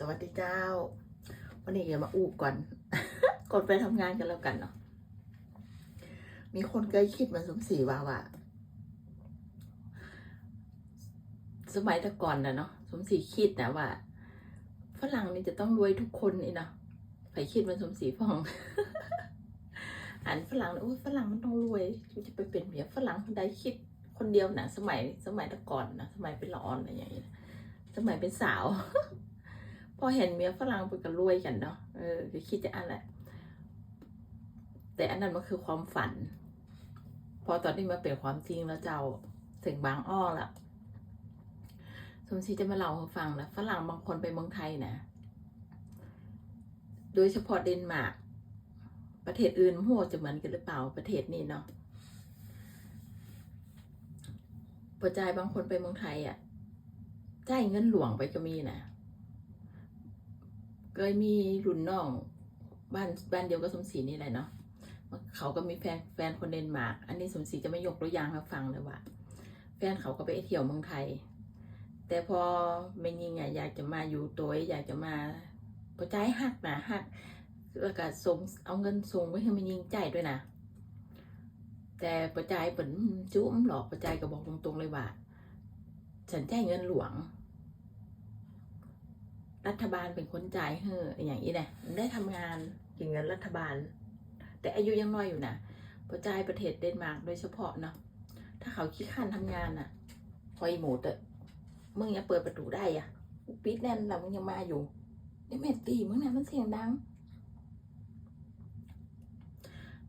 สวัสดีเจ้า วันนี้อย่ามาอูก่อน ก่อนไปทำงานกันแล้วกันเนาะมีคนเคยคิดมาสมศรีว่าว่าสมัยแต่ก่อนนะเนาะสมศรีคิดนะว่าฝรั่งนี่จะต้องรวยทุกคนนี่เนาะใครคิดมันสมศรีพ่องอ่านฝรั่งเลยโอ้ยฝรั่งมันต้องรวยจะไปเป็นเมียฝรั่งคนใดคิดคนเดียวนะสมัยสมัยแต่ก่อนนะสมัยเป็นละอ่อนอะไรอย่างเงี้ยสมัยเป็นสาว พอเห็นเมียฝรั่งไปก็รวยกันเนาะเออก็คิดจะอันแหละแต่อันนั้นมันคือความฝัน พอตอนนี้มาเป็นความจริงแล้วเจ้าถึงบางอ้อละสมศรีจะมาเล่าให้ฟังนะฝรั่งบางคนไปเมืองไทยนะ โดยเฉพาะเดนมาร์กประเทศอื่นหัวจะเหมือนกันหรือเปล่าประเทศนี้เนาะปัจจัยบางคนไปเมืองไทยอะ่ะจ่ายเงินหลวงไปก็มีนะ เคยมีรุ่นน้องบ้านบ้านเดียวกับสมศรีนี่แหละเนาะเขาก็มีแฟนแฟนคนเดนมาร์กอันนี้สมศรีจะไม่ยกตัวอย่างให้ฟังเลยว่าแฟนเขาก็ไปเที่ยวเมืองไทย แต่พอไม่ยิงอะอยากจะมาอยู่ตัวอยากจะมาประจายหักนะหักแล้วก็ส่งเอาเงินส่งไว้ให้มันยิงจ่ายด้วยนะแต่ประจายเป็นจุ้มหลอกประจายก็บอกตรงๆเลยว่า ฉันจ่ายเงินหลวง รัฐบาลเป็นคนจ่ายเฮ้ออย่างนี้นะได้ทำงานเกี่ยวเงินรัฐบาล แต่อายุยังน้อยอยู่นะประจายประเทศเดนมาร์กโดยเฉพาะเนาะถ้าเขาขี้ข้านทำงานน่ะพออีหมูเตอะมึงยังเปิดประตูได้อะปิดแน่นแล้วมึงยังมาอยู่ไอ้แม่ตีมึงนี่ยมันเสียงดัง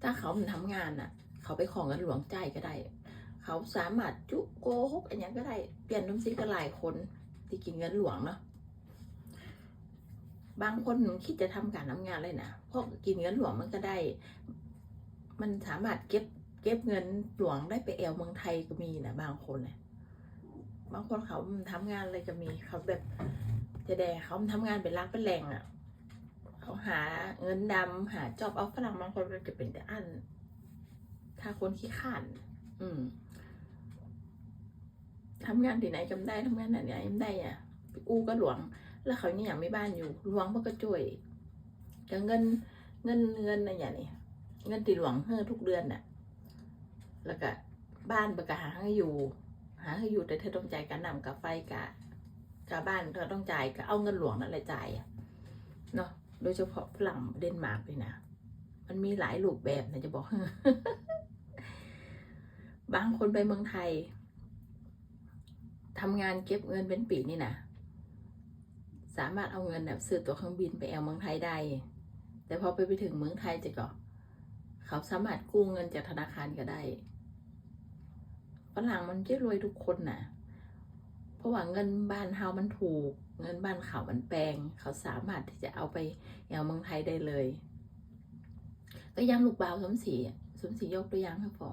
ถ้าเขามันทำงานน่ะ เขาไปของเงินหลวงใจก็ได้ เขาสามารถจุโกหกอันยังก็ได้ เปลี่ยนน้ำซีก็หลายคนที่กินเงินหลวงเนาะ บางคนคิดจะทำการทำงานเลยนะเพราะกินเงินหลวงมันก็ได้ มันสามารถเก็บเก็บเงินหลวงได้ไปแอลเมืองไทยก็มีนะบางคนนะบางคนเขาทำงานอะไรก็มีเขาแบบจะแดเขาทำงานเป็นรักเป็นแรงอะเขาหาเงินดำหาจอบเอาฝรั่งบางคนก็จะเป็นแต่อัน ถ้าคนขี้ข้านอืมทำงานที่ไหนจำได้ทำงานไหนไหนจำได้อะอู้ก็หลวง แล้วเขาเนี่ยไม่บ้านอยู่หลวงมันก็ช่วยกับเงินเงินเงินอะไรอย่างนี้เงินตีหลวงเฮ้อทุกเดือนน่ะ แล้วก็บ้านประกาหาให้อยู่ หาให้อยู่แต่เธอต้องจ่ายการนำกับไฟกับกับบ้านเธอต้องจ่ายก็เอาเงินหลวงนั่นแหละจ่ายอะเนาะโดยเฉพาะฝรั่งเดนมาร์กเลยนะมันมีหลายรูปแบบนะจะบอก บางคนไปเมืองไทยทำงานเก็บเงินเป็นปีนี่นะ สามารถเอาเงินแบบซื้อตั๋วเครื่องบินไปแอลเมืองไทยได้ แต่พอไปไปถึงเมืองไทยจะก็ เขาสามารถกู้เงินจากธนาคารก็ได้ฝรั่งมันจะรวยทุกคนนะเพราะว่าเงินบ้านเฮามันถูก เงินบ้านเขามันแปลง เขาสามารถที่จะเอาไปแอลเมืองไทยได้เลย ก็ยังลูกบ่าวสมศรีสมศรียกตัวอย่างให้พอ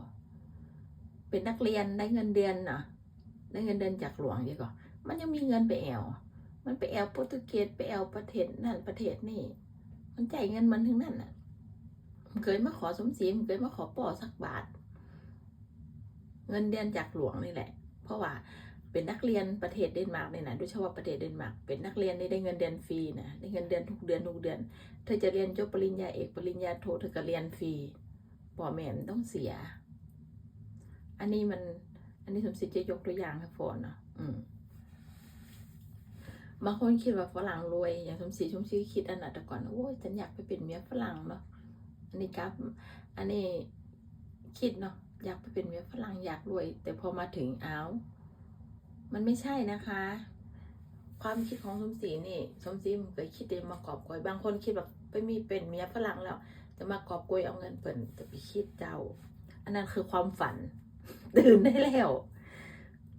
เป็นนักเรียนได้เงินเดือนนาะได้เงินเดือนจากหลวงดีกว่ามันยังมีเงินไปแอล มันไปแอลโปรตุเกสไปแอลประเทศนั่นประเทศนี่ มันจ่ายเงินมันถึงนั่นน่ะมันเคยมาขอสมศรีมันเคยมาขอป่อสักบาท เงินเดือนจากหลวงนี่แหละ เพราะว่าเป็นนักเรียนประเทศเดนมาร์กเนี่ยนะโดยเฉพาะประเทศเดนมาร์กเป็นนักเรียนนี่ได้เงินเดือนฟรีนะได้เงินเดือนทุกเดือนทุกเดือน เธอจะเรียนจบปริญญาเอกปริญญาโทเธอก็เรียนฟรีพ่อแม่มันต้องเสีย อันนี้มัน อันนี้สมศรีจะยกตัวอย่างให้ฟอนเนาะอืม บางคนคิดว่าฝรั่งรวย อย่างสมศรีชมชื่อคิดอันนั้นแต่ก่อนโอ้ยฉันอยากไปเป็นเมียฝรั่งเนาะอันนี้ครับ อันนี้คิดเนาะอยากไปเป็นเมียฝรั่งอยากรวย แต่พอมาถึงอ้าวมันไม่ใช่นะคะ ความคิดของสมศรีนี่สมศรีมันเคยคิดเองมากอบกวยบางคนคิดแบบไปมีเป็นเมียฝรั่งแล้ว จะมากอบกวยเอาเงินเปิ่นจะไปคิดเจ้า อันนั้นคือความฝัน ตื่นได้แล้ว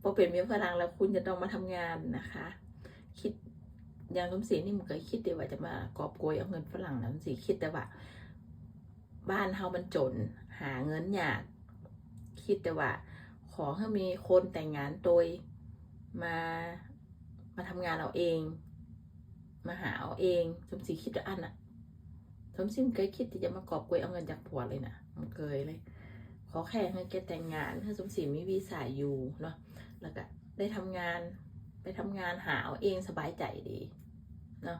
พอเป็นเมียฝรั่งแล้วคุณจะต้องมาทำงานนะคะ คิดอย่างสมศรีนี่มันเคยคิดเดียวว่าจะมากอบโกยเอาเงินฝรั่งนะสมศรีคิดแต่ว่า บ้านเฮามันจน หาเงินยากคิดแต่ว่า ขอให้มีคนแต่งงานโดยมามาทำงานเอาเอง มาหาเอาเองสมศรีคิดว่าอันน่ะสมศรีมันเคยคิดที่จะมากอบโกยเอาเงินจากผัวเลยนะมันเคยเลยขอแค่ให้แกแต่งงานให้สมศรีมีวีซ่าอยู่เนาะแล้วก็ได้ทำงาน ไปทำงานหาเอาเองสบายใจดีเนาะ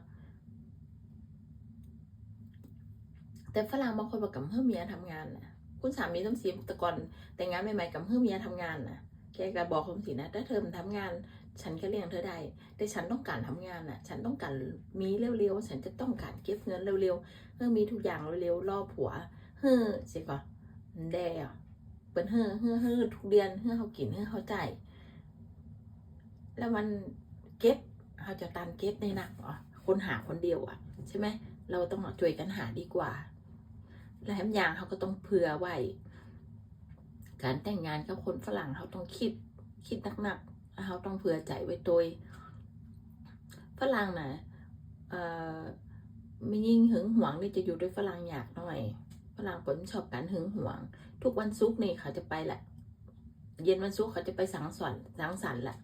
แต่ฝรั่งบางคนบอกกับเพื่อเมียทำงานนะคุณสามีต้องเสียต่ก่อนแต่งงานใหม่ๆกับเพื่อเมียทำงานนะแกก็บอกผมสินะถ้าเธอมันทำงาน ฉันก็เลี้ยงเธอได้แต่ฉันต้องการทำงานน่ะ ฉันต้องการมีเร็วๆฉันจะต้องการเก็บเงินเร็วๆเพื่อมีทุกอย่างเร็วๆรอผัวเฮ้อสิก่อนแด่เป็นเฮ้อเฮ้อเฮ้อทุกเดือนเฮ้อเขากินเฮ้อเขาจ่าย แล้วมันเก็บเขาจะตันเก็บในหนักเหรอคนหาคนเดียวอะ ใช่ไหมเราต้องช่วยกันหาดีกว่า แล้วแถมอย่างเขาก็ต้องเผื่อไว้การแต่งงานกับคนฝรั่งเขาต้องคิดคิดหนักๆเขาต้องเผื่อใจไว้โดยฝรั่งนะเอ่อไม่ยิ่งหึงหวงนี่จะอยู่ด้วยฝรั่งอยากหน่อยฝรั่งผลชอบการหึงหวง ทุกวันศุกร์นี่เขาจะไปแหละ เย็นวันศุกร์เขาจะไปสังสรรค์สังสรรค์แหละ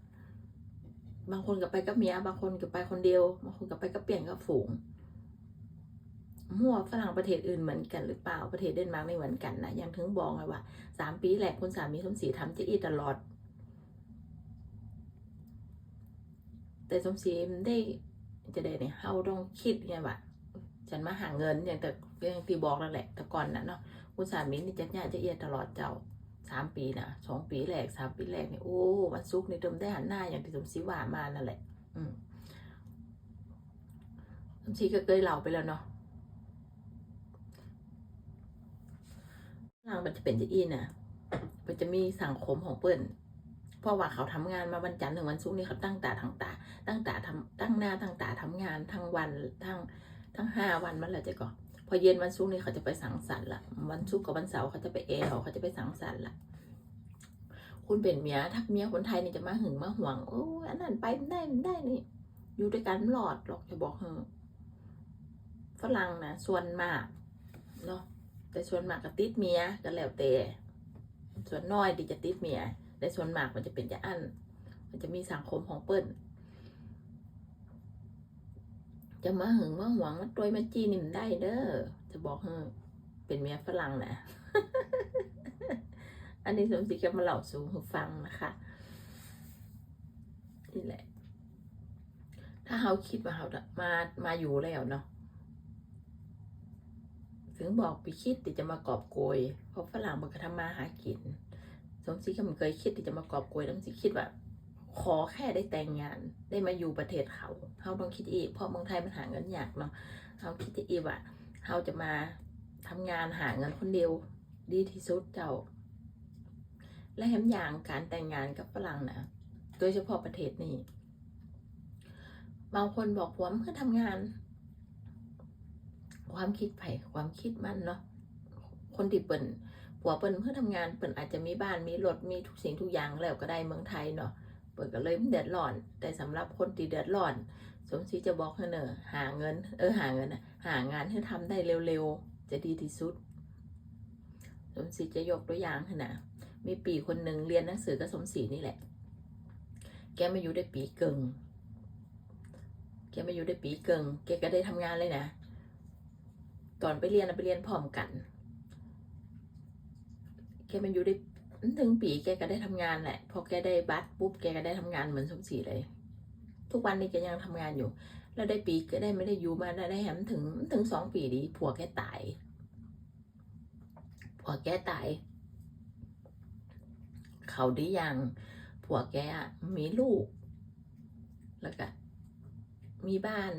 บางคนก็ไปกับเมีย บางคนก็ไปคนเดียว บางคนก็ไปกับเปลี่ยนกับฝูง มั่วฝรั่งประเทศอื่นเหมือนกันหรือเปล่า ประเทศเดนมาร์กไม่เหมือนกันนะยังถึงบอกไงว่าสามปีแรกคุณสามีสมศรีทำเจ๊อีตลอด แต่สมศรีมันได้จะได้เนี่ยเฮาต้องคิดไงว่าฉันมาหาเงินอย่างแต่อย่างที่บอกแล้วแหละแต่ก่อนนะเนาะคุณสามีนี่จะเนี่ยจะเอียดตลอดเจ้า สามปีนะสองปีแรกสามปีแรกนี่โอ้วันซุกร์นี่เดิมได้หันหน้าอย่างที่สมศรีว่ามานั่นแหละ อืมสมศรีก็เคยเล่าไปแล้วเนาะนางมันจะเป็นจะอีน่ะมันจะมีสังคมของเปิ้นเพราะว่าเขาทำงานมาวันจันทร์ถึงวันศุกร์นี่เขาตั้งตาทั้งตา ตั้งตาทำตั้งหน้าตั้งตาทำงานทั้งวันทั้งทั้งห้าวันมันแหละจะก่อน อเย็นวันศุกร์นี่เขาจะไปสังสรรค์ละวันศุกร์กับวันเสาร์เขาจะไปแอลเขาจะไปสังสรรค์ละคุณเป็นเมียถ้าเมียคนไทยนี่จะมาหึงมาห่วงโอ้ยอันนั้นไปไม่ได้ได้นี่อยู่ด้วยกันหลอดหรอกจะบอกเฮอฝรั่งนะส่วนมากเนาะแต่ส่วนมากก็ติดเมียก็แล้วแต่ส่วนน้อยที่จะติดเมียแต่ส่วนมากมันจะเป็นจะอันมันจะมีสังคมของเปิ้ล จะมาหึงมาหวังมาตัวมาจีนิ่มได้เด้อจะบอกเฮอเป็นเมียฝรั่งนะอันนี้สมศรีก็มาเล่าสู่ห้ฟังนะคะนี่แหละ ถ้าเขาคิดว่าเขามามาอยู่แล้วเนาะถึงบอกไปคิดที่จะมากอบโกยเพราะฝรั่งมันก็ทำมาหากิน สมศรีก็มันเคยคิดที่จะมากอบโกยสมศรีคิดว่า ขอแค่ได้แต่งงานได้มาอยู่ประเทศเขาเขาต้องคิดอีกเพราะเมืองไทยมันหาเงินยากเนาะเขาคิดอีกว่าเขาจะมาทำงานหาเงินคนเดียวดีที่สุดเจ้า และแถมอย่างการแต่งงานกับฝรั่งนะโดยเฉพาะประเทศนี้บางคนบอกผมเพื่อทำงาน ความคิดไผ่ความคิดมันเนาะคนที่เปิ่นผัวเปิ่นเพื่อทำงานเปิ่นอาจจะมีบ้านมีรถมีทุกสิ่งทุกอย่างแล้วก็ได้เมืองไทยเนาะ ปิดก็เลยเดือดร้อน แต่สำหรับคนที่เดือดร้อน สมศรีจะบอกให้เนอะหาเงิน เออหาเงินนะหางานให้ทำได้เร็วๆ จะดีที่สุด สมศรีจะยกตัวอย่างให้นะมีปีคนหนึ่งเรียนหนังสือกับสมศรีนี่แหละ แกมาอยู่ได้ปีเกิงแกมาอยู่ได้ปีเกิงแกก็ได้ทำงานเลยนะตอนไปเรียนไปเรียนพร้อมกันแกมาอยู่ได้ ถึงปีแกก็ได้ทำงานแหละ พอแกได้บัตรปุ๊บแกก็ได้ทำงานเหมือนสมศรีเลย ทุกวันนี้แกยังทำงานอยู่ แล้วได้ปีก็ได้ไม่ได้อยู่มาได้ได้แหมถึงถึงสองปีดีผัวแกตายผัวแกตายเขาดีอย่างผัวแกมีลูก แล้วก็มีบ้าน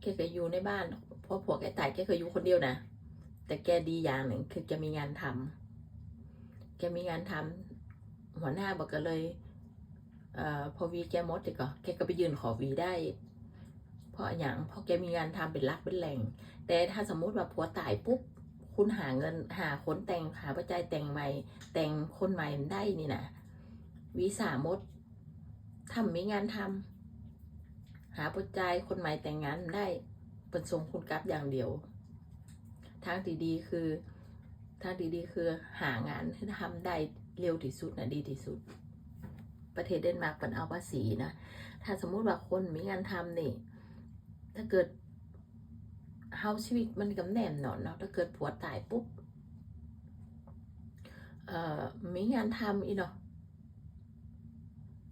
แกก็อยู่ในบ้านเพราะผัวแกตายแกเคยอยู่คนเดียวนะแต่แกดีอย่างหนึ่งคือแกมีงานทำ แกมีงานทำหัวหน้าบอกก็เลยเอ่อพอวีแกมดดีก็แกก็ไปยืนขอวีได้ เพราะอย่างพราะแกมีงานทำเป็นหลักเป็นแหล่ง แต่ถ้าสมมุติว่าผัวตายปุ๊บคุณหาเงินหาคนแต่งหาปัจจัยแต่งใหม่ แต่งคนใหม่ได้นี่นะวีสามดทำมีงานทำหาปัจจัยคนใหม่แต่งงานได้เป็นทรงคุณกลับอย่างเดียว ทางที่ดีคือ ทางที่ดีคือหางานที่ทำได้เร็วที่สุดนะดีที่สุด ประเทศเดนมาร์กเป็นเอาภาษีนะ ถ้าสมมุติว่าคนมีงานทำนี่ ถ้าเกิดเฮาชีวิตมันกำแหน่นเนาะเนาะถ้าเกิดผัวตายปุ๊บเอ่อมีงานทำอีเนาะ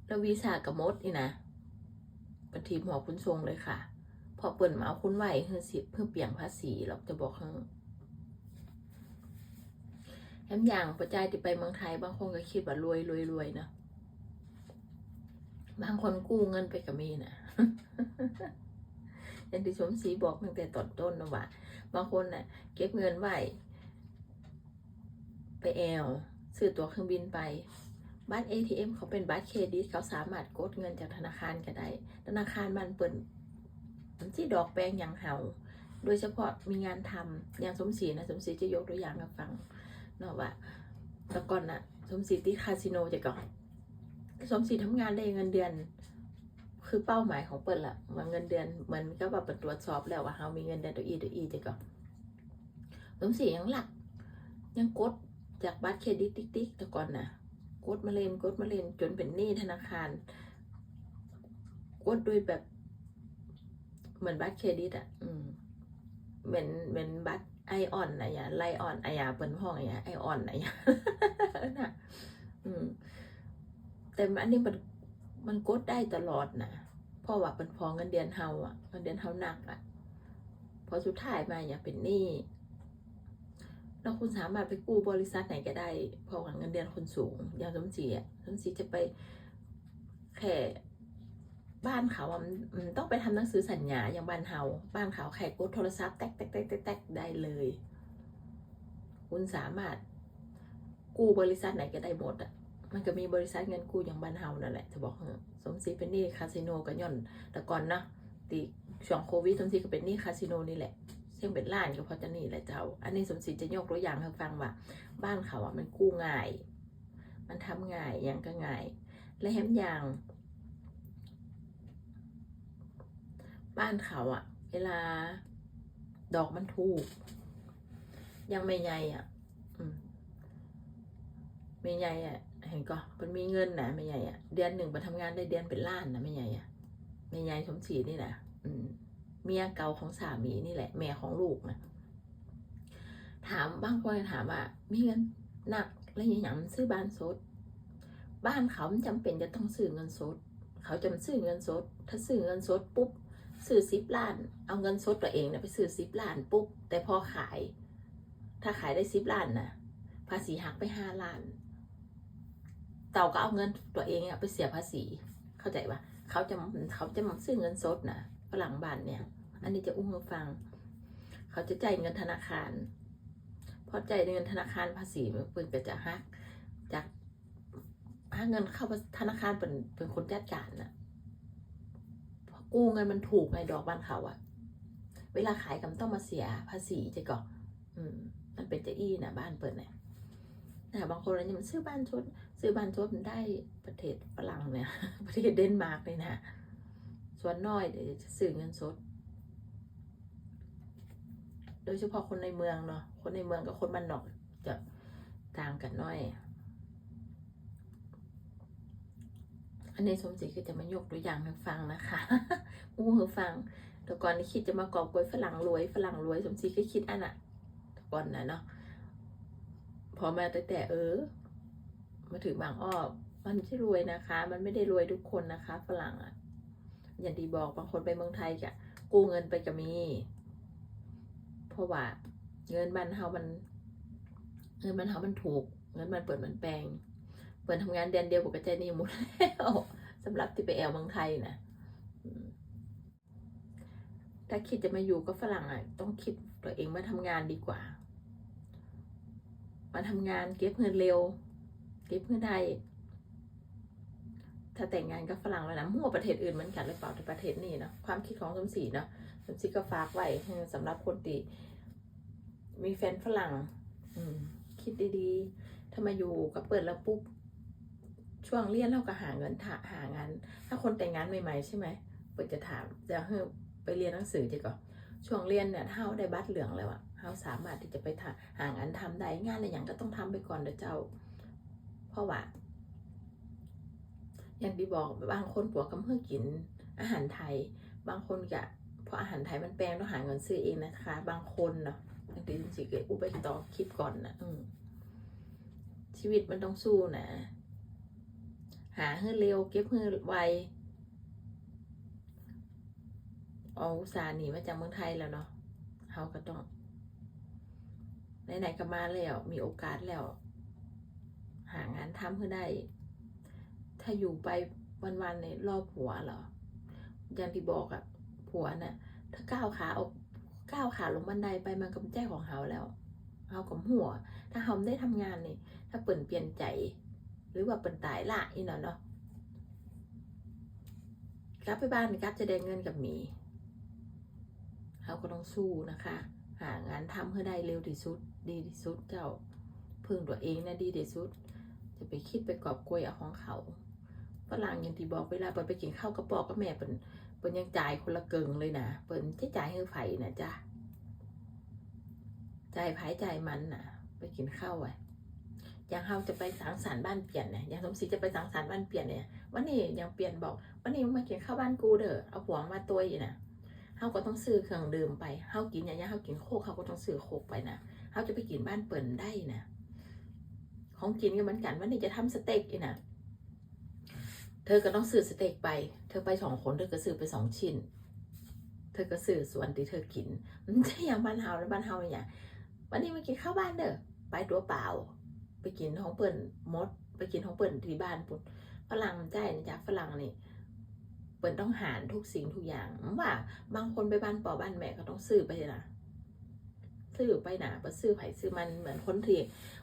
แล้ววีซ่ากับมดอีนะปฏิหัวคุณทรงเลยค่ะ พอเปิ่นมาเอาคุณไหวเพื่อสิเพื่อเปลี่ยนภาษีเราจะบอกให้แถมอย่างประจายที่ไปเมืองไทย บางคนก็คิดว่ารวยรวยรวยนะบางคนกู้เงินไปกับมีนะย่างที่ชมศรีบอกตั้งแต่ตอนต้นนะว่า บางคนน่ะ เก็บเงินไว้ไปแอลซื้อตั๋วเครื่องบินไปบัตร ATM เขาเป็นบัตรเครดิตเขาสามารถกดเงินจากธนาคารก็ได้ ธนาคารมันเปิดมันที่ดอกแปลงอย่างเห่า โดยเฉพาะมีงานทำอย่างสมศรีนะสมศรีจะยกตัวอย่างมาฟัง เนาะว่าแต่ก่อนน่ะ สมศรีที่คาสิโนจะก่อนสมศรีทำงานได้เงินเดือน คือเป้าหมายของเปิดละว่าเงินเดือนเหมันก็แบบเปิดตรวจสอบแล้วว่าเฮามีเงินเดือนตัวอีตัวอีจะก่อนสมศรียังหลัก ยังกดจากบัตรเครดิตติ๊กแต่ก่อนน่ะกดมาเลนกดมาเลนจนเป็นหนี้ธนาคารกดโดยแบบเหมือนบัตรเครดิตอะ อืม เหมือนเหมือนบัตร ไอออนอะอยาไลออนอะอยาเปิ้นห้องอะอยาไอออนอะอยาน่ะอืมแต่อันนี้มันมันกดได้ตลอดนะเพราะว่าเป็นพอเงินเดือนเฮาอะเงินเดือนเฮาหนักอะ พอสุดท้ายมาอย่าเป็นหนี้แล้วคุณสามารถไปกู้บริษัทไหนก็ได้เพราะว่าเงินเดือนคนสูง อย่างสมศรีอะสมศรีจะไปแค่ บ้านเขาอะมันต้องไปทำหนังสือสัญญาอย่างบ้านเฮาบ้านเขาแค่กดโทรศัพท์แตกแตกแตกแตกแตกได้เลย คุณสามารถกู้บริษัทไหนก็ได้หมดอะมันก็มีบริษัทเงินกู้อย่างบ้านเฮานั่นแหละจะบอกเหอสมศรีเป็นหนี้คาสิโนก็ย่อนแต่ก่อนเนาะตีช่วงโควิดสมศรีก็เป็นหนี้คาสิโนนี่แหละซึ่งเป็นล้านก็เพราะจะนี่แหละเจ้า อันนี้สมศรีจะยกตัวอย่างให้ฟังว่า บ้านเขาอะมันกู้ง่าย มันทำง่ายอย่างก็ง่าย และแถมอย่าง บ้านเขาอะเวลา ดอกมันถูก ยังไม่ใหญ่อะอมไม่ใหญ่อะเห็นก็มันมีเงินนะไม่ใหญ่อะเดือนหนึ่งไปทำงานได้เดือนเป็นล้านนะไม่ใหญ่อะไม่ใหญ่สมศรีนี่นะอืมเมียเก่าของสามีนี่แหละ แม่ของลูกนะถามบางคนถามว่า มีเงินหนักแล้วยังหยังซื้อบ้านสด บ้านเขามันจำเป็นจะต้องซื้อเงินสด เขาจะมาซื้อเงินสด ถ้าซื้อเงินสดปุ๊บ ซื้อสิบล้าน เอาเงินสดตัวเองเนี่ยไปซื้อสิบล้านปุ๊บ แต่พอขาย ถ้าขายได้สิบล้านนะภาษีหักไปห้าล้าน เต่าก็เอาเงินตัวเองอะไปเสียภาษี เข้าใจปะเขาจะเขาจะมาซื้อเงินสดนะฝรั่งบ้านเนี่ย อันนี้จะอุ้มมาฟัง เขาจะจ่ายเงินธนาคาร พอจ่ายเงินธนาคารภาษีมันเป็นก็จะหักจากหักเงินเข้าธนาคารเป็นเป็นคนจัดการนะพอ กู้เงินมันถูกไงดอกบ้านเขาอะเวลาขายก็ต้องมาเสียภาษีจะก่ออืม มันเป็นจะอี้นะบ้านเปิดเนี่ยแต่บางคนเนี่ยมันซื้อบ้านชดซื้อบ้านชดมันได้ประเทศฝรั่งเนี่ย ประเทศเดนมาร์กเลยนะส่วนน้อยเดี๋ยวจะซื้อเงินสด โดยเฉพาะคนในเมืองเนาะคนในเมืองกับคนบ้านนอกจะต่างกันน้อย อันนี้สมศรีก็จะมายกตัวอย่างให้ฟังนะคะอู้ให้ฟัง แต่ก่อนนี่คิดจะมากอบกวยฝรั่งรวยฝรั่งรวยสมศรีก็คิดอันน่ะแต่ก่อนนะเนาะพอมาแต่แต่เออ มาถึงบางอ้อมันไม่ใช่รวยนะคะ มันไม่ได้รวยทุกคนนะคะ ฝรั่งอะอย่างที่บอกบางคนไปเมืองไทยกะกู้เงินไปก็มี เพราะว่า เงินบ้านเฮามัน เงินบ้านเฮามันถูก เงินมันเปิดมันแปลง เปิดทำงานเดือนเดียวปกตินี่หมดแล้วสำหรับที่ไปแอลเมืองไทยนะถ้าคิดจะมาอยู่กับฝรั่งอะ ต้องคิดตัวเองมาทำงานดีกว่า มาทำงานเก็บเงินเร็ว เก็บเงินได้ถ้าแต่งงานกับฝรั่งแล้วนะมั่วประเทศอื่นเหมือนกันหรือเปล่าในประเทศนี้เนาะความคิดของสมศรีเนาะสมศรีก็ฝากไว้สำหรับคนที่มีแฟนฝรั่ง อืม คิดดีๆ ถ้ามาอยู่กับเปิดแล้วปุ๊บ ช่วงเรียนเราก็หาเงินถาหางาน ถ้าคนแต่งงานใหม่ๆใช่ไหมเปิดจะถามจะเฮ้ไปเรียนหนังสือจะก่อนช่วงเรียนเนี่ยถ้าเราได้บัตรเหลืองแล้วอะเราสามารถที่จะไปหาหางานทำได้งานอะไรอย่างก็ต้องทำไปก่อนเด้อเจ้า เพราะว่า อย่างที่บอกบางคนปัวกำเพื่อกินอาหารไทย บางคนกะเพราะอาหารไทยมันแปลงต้องหาเงินซื้อเองนะคะ บางคนเนาะอย่างที่สิเกิดอุปต่อคิดก่อนนะอืชีวิตมันต้องสู้นะ หาให้เร็วเก็บให้ไวเอาอุตสาห์หนีมาจากเมืองไทยแล้วเนาะเฮาก็ต้องไหนๆก็มาแล้วมีโอกาสแล้ว หางานทำเพื่อได้ ถ้าอยู่ไปวันๆเนี่ยรอผัวเหรอ อย่างที่บอกอะผัวน่ะ ถ้าก้าวขาออกก้าวขาลงบันไดไปมันก็เป็นใจของเฮาแล้วเฮากับหัว ถ้าเฮาได้ทำงานนี่ ถ้าเปิ่นเปลี่ยนใจ รือว่าเปิ่นตายละอีน่ะเนาะกลับไปบ้านกลับจะได้เงินกับมีเฮาก็ต้องสู้นะคะ หางานทำเพื่อได้เร็วที่สุด ดีที่สุดเจ้าพึ่งตัวเองนะดีที่สุด จะไปคิดไปกอบโกยเอาของเขาฝรั่งอย่างที่บอกเวลาเปิ่นไปกินข้าวกระปอกกับแม่เปิ่นเปิ่นยังจ่ายคนละเกิงเลยนะเปิ่นจะจ่ายให้ไฟนะจ๊ะจ่ายไผ่จ่ายมันนะไปกินข้าวไว้ อย่างเฮาจะไปสังสรรค์บ้านเปลี่ยนเนี่ยอย่างสมศรีจะไปสังสรรค์บ้านเปลี่ยนเนี่ยวันนี้ยังเปลี่ยนบอกวันนี้มึงมากินข้าวบ้านกูเด้อเอาหัวมาตัวอีนะเฮาก็ต้องซื้อเครื่องดื่มไปเฮากินอย่างเงี้ยเฮากินโคกเฮาก็ต้องซื้อโคกไปนะเฮาจะไปกินบ้านเปิ่นได้นะของกินก็เหมือนกันวันนี้จะทำสเต็กอีนะเธอก็ต้องซื้อสเต็กไป เธอไปสองคนเธอก็ซื้อไปสองชิ้น เธอก็ซื้อส่วนที่เธอกินมันใช่อย่างบ้านเฮาแล้วบ้านเฮาอย่างวันนี้มากินข้าวบ้านเด้อไปตัวเปล่า ไปกินของเปิ่นมด ไปกินของเปิ่นที่บ้านปุ่นฝรั่งใจนะจ๊ะฝรั่งนี่เปิ่นต้องหารทุกสิ่งทุกอย่างว่า บางคนไปบ้านป่อบ้านแม่ก็ต้องซื้อไปนะซื้อไปนะไปซื้อไผ่ซื้อมันเหมือนคนที่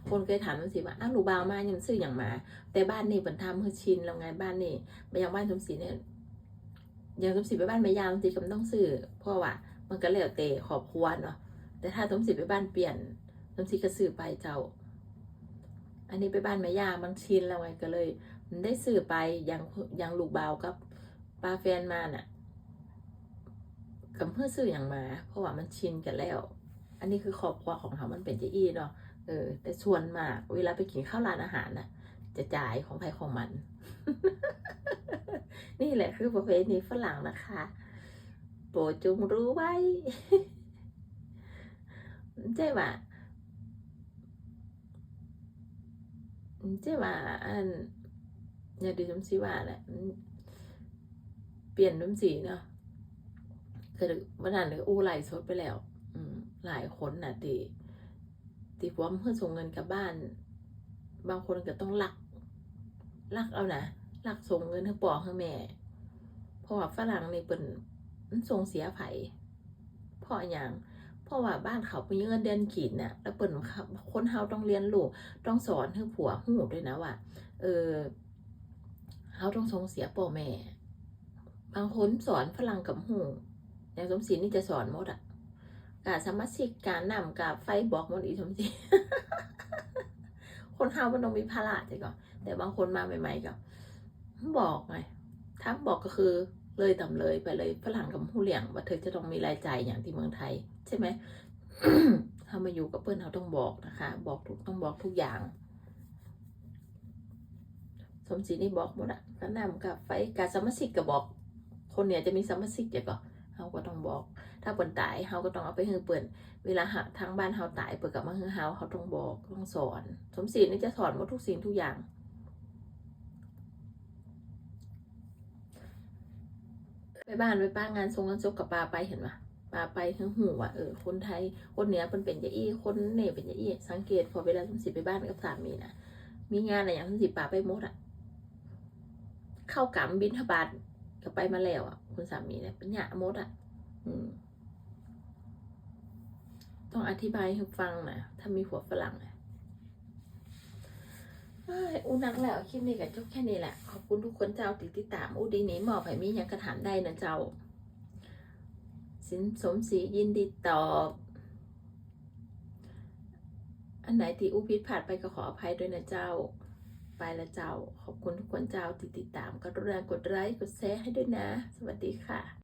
คนเคยถามมันสิว่าอ้าวหนูบาวมายังซื้ออย่างมา แต่บ้านนี่เปิ่นทำเพื่อชินแล้วไงบ้านนี่ไปยังบ้านสมศรีเนี่ยอย่างสมศรีไปบ้านแม่ยามตีก็ต้องซื้อเพราะว่า มันก็แล้วแต่ขอบครัวเนาะแต่ถ้าสมศรีไปบ้านเปลี่ยนสมศรีก็ซื้อไปเจ้า อันนี้ไปบ้านแม่ยามันชินแล้วไงก็เลย มันได้ซื้อไปอย่างอย่างลูกเบากับป้าแฟนมาน่ะกับเพื่อซื้ออย่างมา เพราะว่ามันชินกันแล้ว อันนี้คือครอบครัวของเขามันเป็นเจอี้เนาะเออ แต่ส่วนมากเวลาไปกินข้าวร้านอาหารน่ะ จะจ่ายของใครของมัน นี่แหละคือประเพณีฝรั่งนะคะโปรดจงรู้ไว้ใช่ว่า ใช่ว่าอันอย่าดีจำสีว่าแหละมันเปลี่ยนน้ำสีเนาะคือวันนั้นเลยอู้ไหลสดไปแล้ว อืมหลายคนน่ะตีตีพร้อมเพื่อส่งเงินกลับบ้าน บางคนก็ต้องลักลักเอานะลักส่งเงินให้ปอให้แม่เพราะว่าฝรั่งในเป็นมันส่งเสียไผเพราะอย่าง ราะว่าบ้านเขาเป็นเงินเดือนขีดน่ะแล้วเปิ่นคนเฮาต้องเรียนรู้ต้องสอนให้ผัวหูด้วยนะว่าเออเฮาต้องส่งเสียพ่อแม่ บางคนสอนฝรั่งกับหูอย่างสมศรีนี่จะสอนหมดอะการสมาชิกการนำกาไฟบอกมดอีสมศรีคนเฮามันต้องมีภาระใจก่อนแต่บางคนมาใหม่ๆก็บอกไงถ้าบอกก็คือ เลยต่ำเลยไปเลยฝรั่งกับผู้เลี้ยงว่าเธอจะต้องมีรายจ่ายอย่างที่เมืองไทย ใช่ไหมถ้ามาอยู่กับเพื่อนเราต้องบอกนะคะ บอกทุกต้องบอกทุกอย่าง สมศรีนี่บอกหมดอะก็นำกับไฟการสมาชิกก็บอก คนเนี่ยจะมีสมาชิกเดี๋ยวก็เฮาก็ต้องบอก ถ้าเปิ่นตายเฮาก็ต้องเอาไปให้เปิ่นเวลาหาทางบ้านเฮาตายเปิดกับมาให้เฮาเขาต้องบอกต้องสอน สมศรีนี่จะสอนหมดทุกสิ่งทุกอย่าง ไปบ้านไปป้างานทรงงานศพกับปาไปเห็นปะปาไปทั้งหูว่าเออคนไทยคนเหนือเป็นเป็นยาอี้คนเหนือเป็นยาอี้สังเกตพอเวลาสมศรีไปบ้านกับสามีนะมีงานอะไรอย่างสมศรีปาไปหมดอะเข้ากำบินทบาทก็ไปมาแล้วอะคุณสามีเนี่ยเป็นหยามดอะ อืมต้องอธิบายให้ฟังนะถ้ามีหัวฝรั่งนะ อู้นักแล้วคลิปนี้กับจบแค่นี้แหละ ขอบคุณทุกคนเจ้าติดติดตามอู้ดีนี้หมอไผ่มียังกระถามได้นะเจ้า สินสมศรียินดีตอบ อันไหนที่อู้พิดพลาดไปก็ขออภัยด้วยนะเจ้า ไปแล้วเจ้า ขอบคุณทุกคนเจ้าที่ติดตามกดแรงกดไลค์กดแชร์ให้ด้วยนะ สวัสดีค่ะ